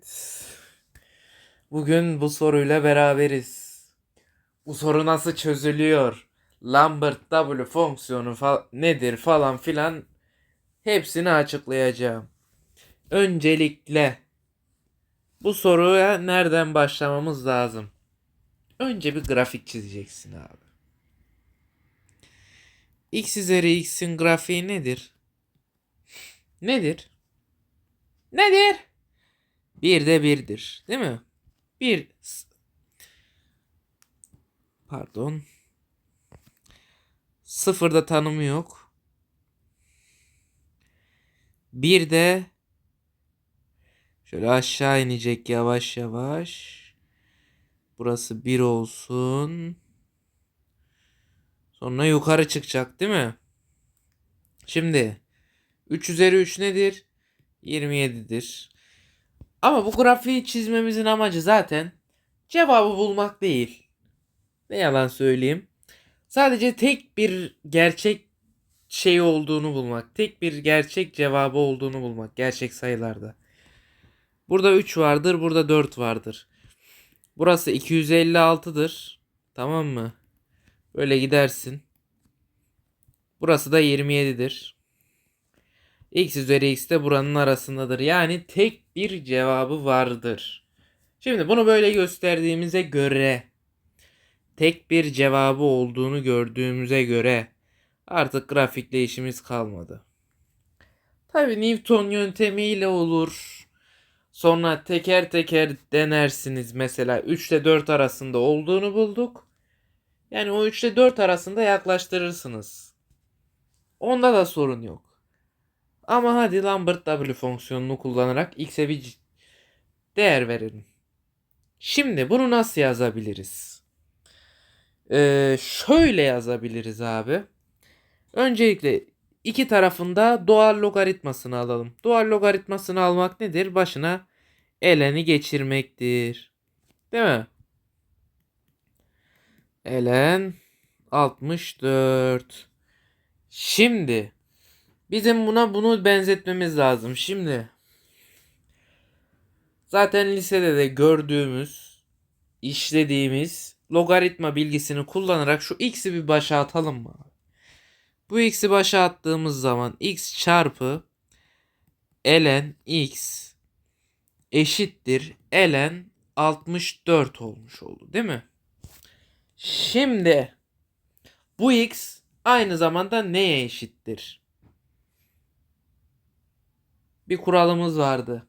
Evet. Bugün bu soruyla beraberiz. Bu soru nasıl çözülüyor? Lambert W fonksiyonu fa- nedir falan filan hepsini açıklayacağım. Öncelikle bu soruya nereden başlamamız lazım? Önce bir grafik çizeceksin abi. X üzeri x'in grafiği nedir? Nedir? Nedir? Bir de birdir. Değil mi? Bir. s- Pardon. Sıfırda tanımı yok. Bir de şöyle aşağı inecek yavaş yavaş. Burası bir olsun. Sonra yukarı çıkacak değil mi? Şimdi 3 üzeri 3 nedir? 27'dir. Ama bu grafiği çizmemizin amacı zaten cevabı bulmak değil. Ne yalan söyleyeyim. Sadece tek bir gerçek şey olduğunu bulmak. Tek bir gerçek cevabı olduğunu bulmak. Gerçek sayılarda. Burada 3 vardır. Burada 4 vardır. Burası 256'dır. Tamam mı? Böyle gidersin. Burası da 27'dir. X üzeri x de buranın arasındadır. Yani tek bir cevabı vardır. Şimdi bunu böyle gösterdiğimize göre tek bir cevabı olduğunu gördüğümüze göre artık grafikle işimiz kalmadı. Tabi Newton yöntemiyle olur. Sonra teker teker denersiniz. Mesela 3 ile 4 arasında olduğunu bulduk. Yani o 3 ile 4 arasında yaklaştırırsınız. Onda da sorun yok. Ama hadi Lambert W fonksiyonunu kullanarak x'e bir değer verelim. Şimdi bunu nasıl yazabiliriz? Ee, şöyle yazabiliriz abi. Öncelikle iki tarafında doğal logaritmasını alalım. Doğal logaritmasını almak nedir? Başına eleni geçirmektir. Değil mi? Elen 64. Şimdi bizim buna bunu benzetmemiz lazım. Şimdi zaten lisede de gördüğümüz, işlediğimiz logaritma bilgisini kullanarak şu x'i bir başa atalım mı? Bu x'i başa attığımız zaman x çarpı ln x eşittir ln 64 olmuş oldu değil mi? Şimdi bu x aynı zamanda neye eşittir? Bir kuralımız vardı.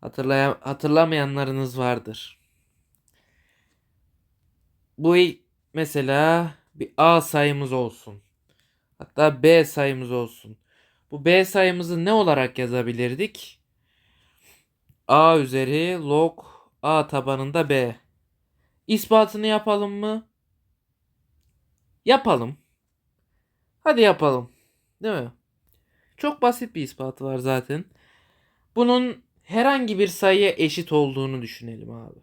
Hatırlayan, hatırlamayanlarınız vardır. Bu mesela bir a sayımız olsun. Hatta b sayımız olsun. Bu b sayımızı ne olarak yazabilirdik? a üzeri log a tabanında b. İspatını yapalım mı? Yapalım. Hadi yapalım. Değil mi? Çok basit bir ispatı var zaten. Bunun herhangi bir sayıya eşit olduğunu düşünelim abi.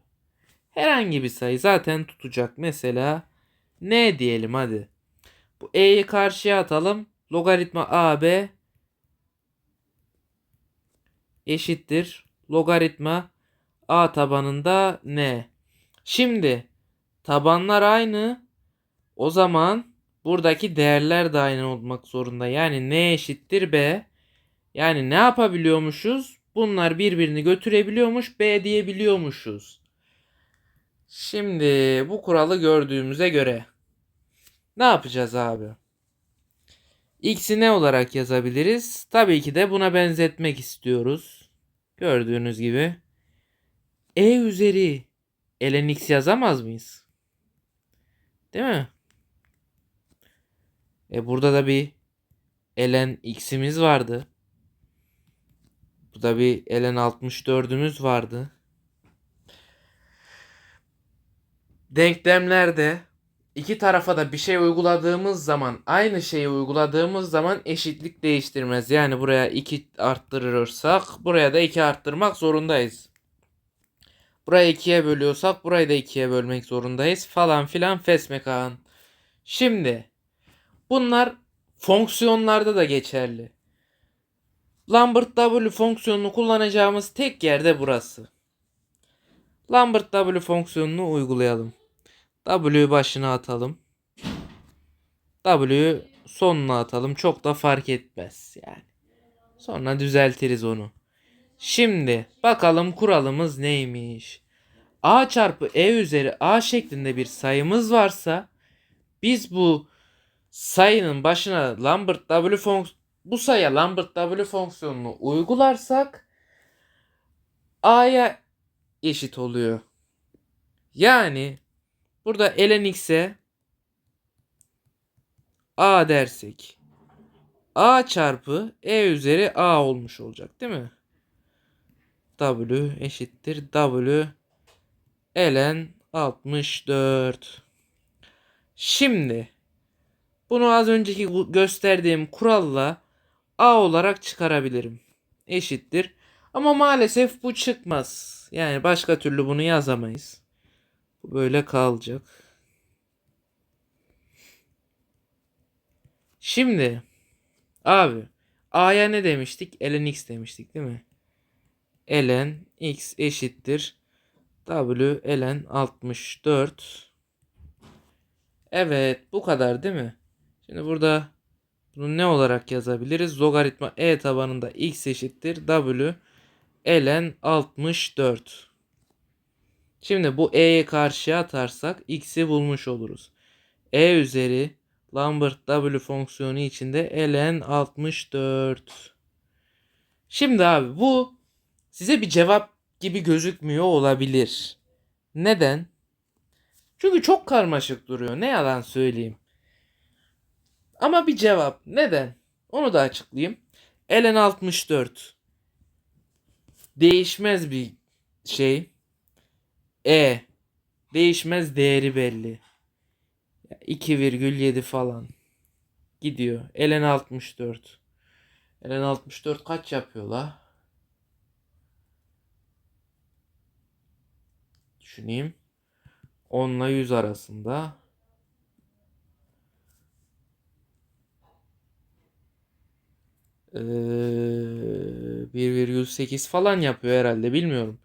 Herhangi bir sayı zaten tutacak. Mesela ne diyelim hadi. Bu e'yi karşıya atalım. Logaritma ab eşittir. Logaritma a tabanında n. Şimdi tabanlar aynı. O zaman buradaki değerler de aynı olmak zorunda. Yani n eşittir b. Yani ne yapabiliyormuşuz? Bunlar birbirini götürebiliyormuş. B diyebiliyormuşuz. Şimdi bu kuralı gördüğümüze göre ne yapacağız abi? X'i ne olarak yazabiliriz? Tabii ki de buna benzetmek istiyoruz. Gördüğünüz gibi. E üzeri ln x yazamaz mıyız? Değil mi? E burada da bir ln x'imiz vardı. Burada bir ln 64'ümüz vardı. Denklemlerde iki tarafa da bir şey uyguladığımız zaman aynı şeyi uyguladığımız zaman eşitlik değiştirmez. Yani buraya 2 arttırırsak buraya da 2 arttırmak zorundayız. Burayı 2'ye bölüyorsak burayı da 2'ye bölmek zorundayız falan filan fesmekan. Şimdi bunlar fonksiyonlarda da geçerli. Lambert W fonksiyonunu kullanacağımız tek yerde burası. Lambert W fonksiyonunu uygulayalım. W başına atalım. W sonuna atalım. Çok da fark etmez yani. Sonra düzeltiriz onu. Şimdi bakalım kuralımız neymiş? A çarpı E üzeri A şeklinde bir sayımız varsa biz bu sayının başına Lambert W fonks bu sayıya Lambert W fonksiyonunu uygularsak A'ya eşit oluyor. Yani burada ln x'e A dersek A çarpı E üzeri A olmuş olacak değil mi? W eşittir W ln 64. Şimdi bunu az önceki gösterdiğim kuralla A olarak çıkarabilirim. Eşittir. Ama maalesef bu çıkmaz. Yani başka türlü bunu yazamayız. Bu böyle kalacak. Şimdi abi A'ya ne demiştik? ln x demiştik değil mi? ln x eşittir w ln 64 Evet bu kadar değil mi? Şimdi burada bunu ne olarak yazabiliriz? Logaritma e tabanında x eşittir w ln 64. Şimdi bu e'yi karşıya atarsak x'i bulmuş oluruz. e üzeri Lambert W fonksiyonu içinde ln 64. Şimdi abi bu size bir cevap gibi gözükmüyor olabilir. Neden? Çünkü çok karmaşık duruyor. Ne yalan söyleyeyim. Ama bir cevap. Neden? Onu da açıklayayım. ln 64 değişmez bir şey. E değişmez değeri belli. 2,7 falan gidiyor. ln 64. ln 64 kaç yapıyor la? Düşüneyim. 10 ile 100 arasında. Ee, 1,8 falan yapıyor herhalde bilmiyorum.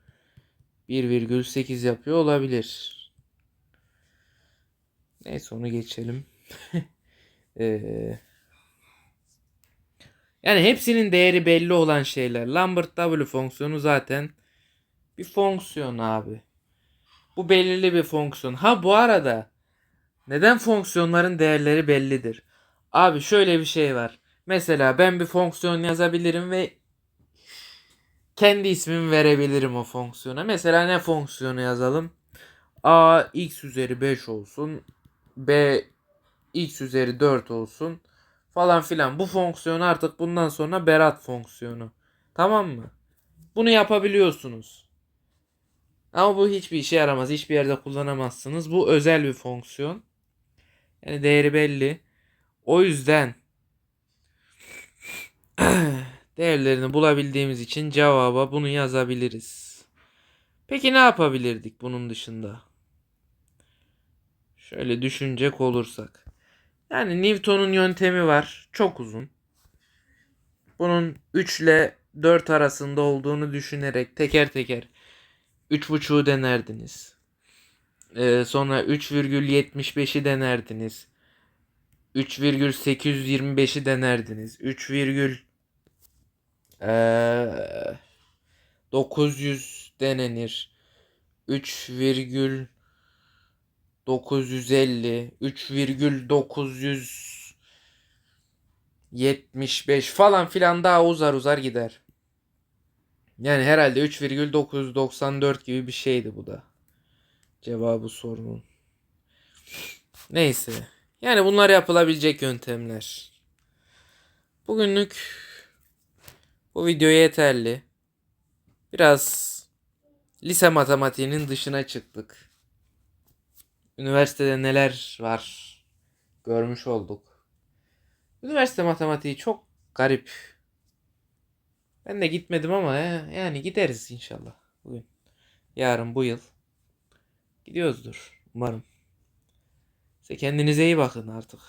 1,8 yapıyor olabilir. Neyse onu geçelim. Ee, yani hepsinin değeri belli olan şeyler. Lambert W fonksiyonu zaten bir fonksiyon abi. Bu belirli bir fonksiyon. Ha bu arada neden fonksiyonların değerleri bellidir? Abi şöyle bir şey var. Mesela ben bir fonksiyon yazabilirim ve kendi ismimi verebilirim o fonksiyona. Mesela ne fonksiyonu yazalım? A x üzeri 5 olsun. B x üzeri 4 olsun. Falan filan. Bu fonksiyon artık bundan sonra Berat fonksiyonu. Tamam mı? Bunu yapabiliyorsunuz. Ama bu hiçbir işe yaramaz. Hiçbir yerde kullanamazsınız. Bu özel bir fonksiyon. Yani değeri belli. O yüzden değerlerini bulabildiğimiz için cevaba bunu yazabiliriz. Peki ne yapabilirdik bunun dışında? Şöyle düşünecek olursak. Yani Newton'un yöntemi var. Çok uzun. Bunun 3 ile 4 arasında olduğunu düşünerek teker teker 3.5'u denerdiniz. Ee, sonra 3,75'i denerdiniz. 3,825'i denerdiniz. 3, ee, 900 denenir. 3,950 3,975 falan filan daha uzar uzar gider. Yani herhalde 3,994 gibi bir şeydi bu da. Cevabı sorunun. Neyse. Yani bunlar yapılabilecek yöntemler. Bugünlük bu video yeterli. Biraz lise matematiğinin dışına çıktık. Üniversitede neler var görmüş olduk. Üniversite matematiği çok garip. Ben de gitmedim ama ya- yani gideriz inşallah bugün. Yarın bu yıl. Gidiyoruzdur umarım. Size kendinize iyi bakın artık.